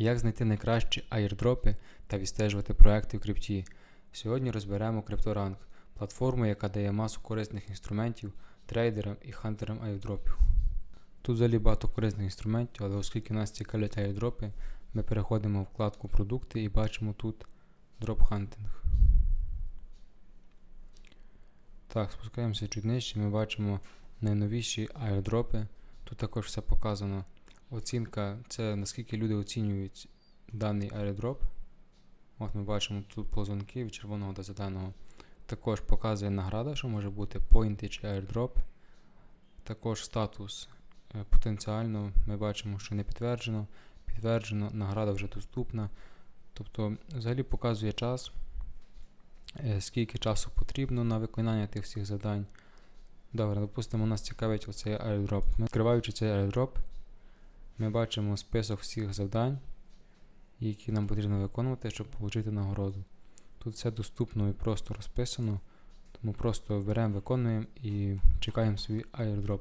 Як знайти найкращі аірдропи та відстежувати проекти в крипті? Сьогодні розберемо CryptoRank – платформу, яка дає масу корисних інструментів трейдерам і хантерам аірдропів. Тут взагалі багато корисних інструментів, але оскільки нас цікавлять аірдропи, ми переходимо в вкладку Продукти і бачимо тут дроп хантинг. Так, спускаємося чуть нижче, ми бачимо найновіші аірдропи. Тут також все показано. Оцінка це наскільки люди оцінюють даний аеродроп. От ми бачимо тут ползунки від червоного до зеленого. Також показує награда, що може бути поінти чи airdrop. Також статус е, потенціально. Ми бачимо, що не підтверджено. Підтверджено, награда вже доступна. Тобто, взагалі показує час, е, скільки часу потрібно на виконання тих всіх завдань. Добре, допустимо, нас цікавить оцей airdrop. Ми відкриваючи цей airdrop, ми бачимо список всіх завдань, які нам потрібно виконувати, щоб отримати нагороду. Тут все доступно і просто розписано, тому просто беремо, виконуємо і чекаємо свій airdrop.